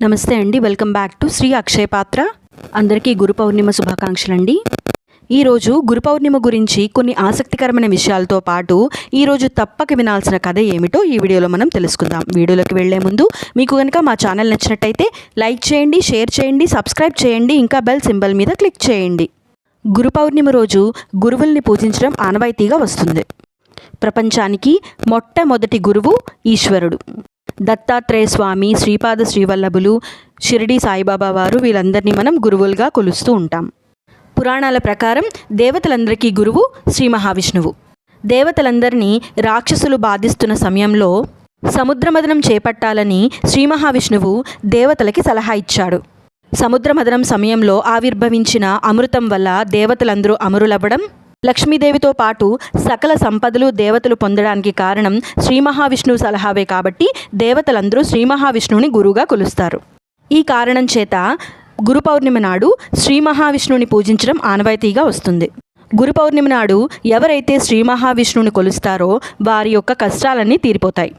నమస్తే అండి welcome back to Shri Akshaya Patra. అందరికీ గురు పౌర్ణిమ శుభాకాంక్షలు అండి ఈరోజు గురు పౌర్ణిమ గురించి కొన్ని ఆసక్తికరమైన విషయాలతో పాటు ఈరోజు తప్పక వినాల్సిన కథ ఏమిటో ఈ వీడియోలో మనం తెలుసుకుందాం. వీడియోలోకి వెళ్ళే ముందు మీకు కనుక మా ఛానల్ నచ్చినట్టయితే లైక్ చేయండి షేర్ చేయండి సబ్స్క్రైబ్ చేయండి ఇంకా బెల్ సింబల్ మీద క్లిక్ చేయండి. గురు పౌర్ణిమ రోజు గురువుల్ని పూజించడం ఆనవాయితీగా వస్తుంది. ప్రపంచానికి మొట్టమొదటి గురువు ఈశ్వరుడు. దత్తాత్రేయ స్వామి శ్రీపాద శ్రీవల్లభులు షిరిడి సాయిబాబా వారు వీళ్ళందరినీ మనం గురువులుగా కొలుస్తూ ఉంటాం. పురాణాల ప్రకారం దేవతలందరికీ గురువు శ్రీ మహావిష్ణువు. దేవతలందరినీ రాక్షసులు బాధిస్తున్న సమయంలో సముద్రమదనం చేపట్టాలని శ్రీ మహావిష్ణువు దేవతలకి సలహా ఇచ్చాడు. సముద్రమదనం సమయంలో ఆవిర్భవించిన అమృతం వల్ల దేవతలందరూ అమరులవ్వడం లక్ష్మీదేవితో పాటు సకల సంపదలు దేవతలు పొందడానికి కారణం శ్రీ మహావిష్ణువు సలహావే కాబట్టి దేవతలందరూ శ్రీ మహావిష్ణువుని గురువుగా కొలుస్తారు. ఈ కారణం చేత గురు పౌర్ణిమ నాడు శ్రీ మహావిష్ణువుని పూజించడం ఆనవాయితీగా వస్తుంది. గురు పౌర్ణిమ నాడు ఎవరైతే శ్రీ మహావిష్ణువుని కొలుస్తారో వారి యొక్క కష్టాలన్నీ తీరిపోతాయి.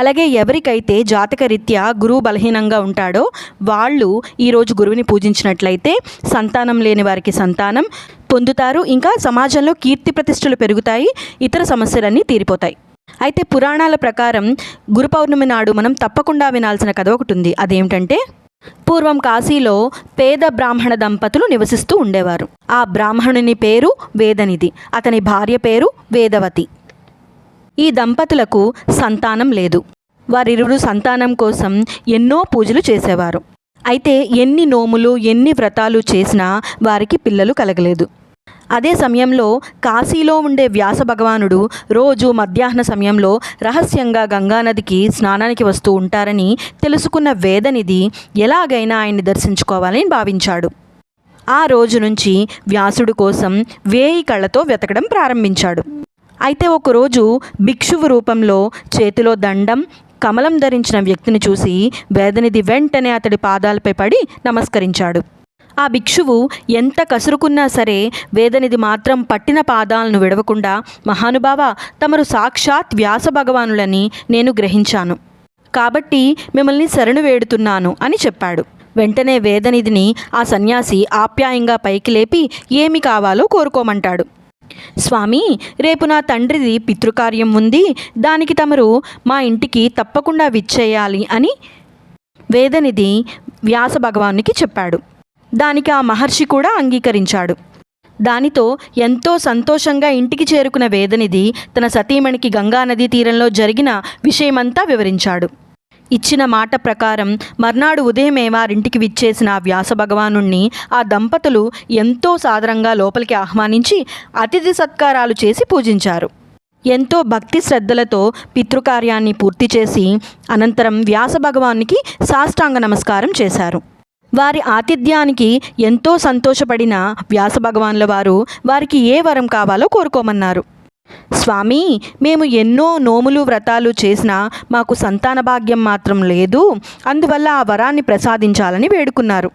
అలాగే ఎవరికైతే జాతకరీత్యా గురువు బలహీనంగా ఉంటాడో వాళ్ళు ఈరోజు గురువుని పూజించినట్లయితే సంతానం లేని వారికి సంతానం పొందుతారు. ఇంకా సమాజంలో కీర్తి ప్రతిష్టలు పెరుగుతాయి. ఇతర సమస్యలన్నీ తీరిపోతాయి. అయితే పురాణాల ప్రకారం గురు పౌర్ణమి నాడు మనం తప్పకుండా వినాల్సిన కథ ఒకటి ఉంది. అదేమిటంటే పూర్వం కాశీలో పేద బ్రాహ్మణ దంపతులు నివసిస్తూ ఉండేవారు. ఆ బ్రాహ్మణుని పేరు వేదనిధి అతని భార్య పేరు వేదవతి. ఈ దంపతులకు సంతానం లేదు. వారిరువురు సంతానం కోసం ఎన్నో పూజలు చేసేవారు. అయితే ఎన్ని నోములు ఎన్ని వ్రతాలు చేసినా వారికి పిల్లలు కలగలేదు. అదే సమయంలో కాశీలో ఉండే వ్యాస భగవానుడు రోజు మధ్యాహ్న సమయంలో రహస్యంగా గంగానదికి స్నానానికి వస్తూ ఉంటారని తెలుసుకున్న వేదనిధి ఎలాగైనా ఆయన్ని దర్శించుకోవాలని భావించాడు. ఆ రోజు నుంచి వ్యాసుడు కోసం వేయి కళ్ళతో వెతకడం ప్రారంభించాడు. అయితే ఒకరోజు భిక్షువు రూపంలో చేతిలో దండం కమలం ధరించిన వ్యక్తిని చూసి వేదనిధి వెంటనే అతడి పాదాలపై పడి నమస్కరించాడు. ఆ భిక్షువు ఎంత కసురుకున్నా సరే వేదనిధి మాత్రం పట్టిన పాదాలను విడవకుండా మహానుభావ తమరు సాక్షాత్ వ్యాస భగవానులని నేను గ్రహించాను. కాబట్టి మిమ్మల్ని శరణు వేడుతున్నాను అని చెప్పాడు. వెంటనే వేదనిధిని ఆ సన్యాసి ఆప్యాయంగా పైకి లేపి ఏమి కావాలో కోరుకోమంటాడు. స్వామి రేపు నా తండ్రిది పితృకార్యం ఉంది దానికి తమరు మా ఇంటికి తప్పకుండా విచ్చేయాలి అని వేదనిధి వ్యాస భగవానికి చెప్పాడు. దానికి ఆ మహర్షి కూడా అంగీకరించాడు. దానితో ఎంతో సంతోషంగా ఇంటికి చేరుకున్న వేదనిధి తన సతీమణికి గంగానదీ తీరంలో జరిగిన విషయమంతా వివరించాడు. ఇచ్చిన మాట ప్రకారం మర్నాడు ఉదయమే వారింటికి విచ్చేసిన వ్యాస భగవానుణ్ణి ఆ దంపతులు ఎంతో సాదరంగా లోపలికి ఆహ్వానించి అతిథి సత్కారాలు చేసి పూజించారు. ఎంతో భక్తి శ్రద్ధలతో పితృకార్యాన్ని పూర్తి చేసి అనంతరం వ్యాస భగవానికి సాష్టాంగ నమస్కారం చేశారు. వారి ఆతిథ్యానికి ఎంతో సంతోషపడిన వ్యాస భగవాన్ల వారు వారికి ఏ వరం కావాలో కోరుకోమన్నారు. స్వామి మేము ఎన్నో నోములు వ్రతాలు చేసినా మాకు సంతాన భాగ్యం మాత్రం లేదు. అందువల్ల ఆ వరాన్ని ప్రసాదించాలని వేడుకున్నారు.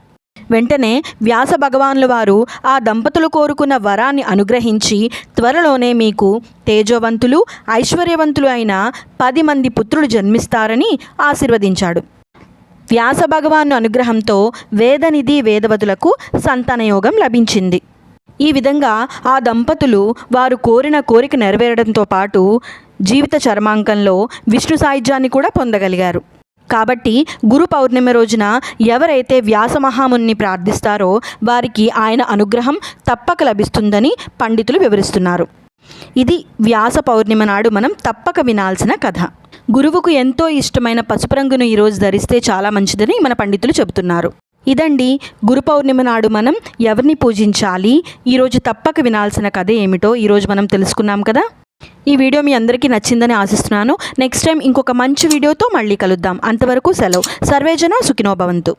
వెంటనే వ్యాస భగవాన్ల వారు ఆ దంపతులు కోరుకున్న వరాన్ని అనుగ్రహించి త్వరలోనే మీకు తేజోవంతులు ఐశ్వర్యవంతులు అయిన పది మంది పుత్రులు జన్మిస్తారని ఆశీర్వదించాడు. వ్యాస భగవాను అనుగ్రహంతో వేదనిధి వేదవతులకు సంతానయోగం లభించింది. ఈ విధంగా ఆ దంపతులు వారు కోరిన కోరిక నెరవేరడంతో పాటు జీవిత చర్మాంకంలో విష్ణు సాయుధ్యాన్ని కూడా పొందగలిగారు. కాబట్టి గురు పౌర్ణమి రోజున ఎవరైతే వ్యాసమహాముని ప్రార్థిస్తారో వారికి ఆయన అనుగ్రహం తప్పక లభిస్తుందని పండితులు వివరిస్తున్నారు. ఇది వ్యాస పౌర్ణిమ నాడు మనం తప్పక వినాల్సిన కథ. గురువుకు ఎంతో ఇష్టమైన పసుపు రంగును ఈరోజు ధరిస్తే చాలా మంచిదని మన పండితులు చెబుతున్నారు. ఇదండి గురు పౌర్ణిమ నాడు మనం ఎవరిని పూజించాలి? ఈరోజు తప్పక వినాల్సిన కథ ఏమిటో ఈరోజు మనం తెలుసుకున్నాం కదా? ఈ వీడియో మీ అందరికీ నచ్చిందని ఆశిస్తున్నాను. నెక్స్ట్ టైం ఇంకొక మంచి వీడియోతో మళ్ళీ కలుద్దాం. అంతవరకు సెలవు. సర్వేజన సుఖినోభవంతు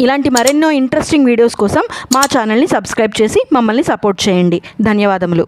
ఇలాంటి మరెన్నో ఇంట్రెస్టింగ్ వీడియోస్ కోసం మా ఛానల్ని సబ్స్క్రైబ్ చేసి మమ్మల్ని సపోర్ట్ చేయండి. ధన్యవాదములు.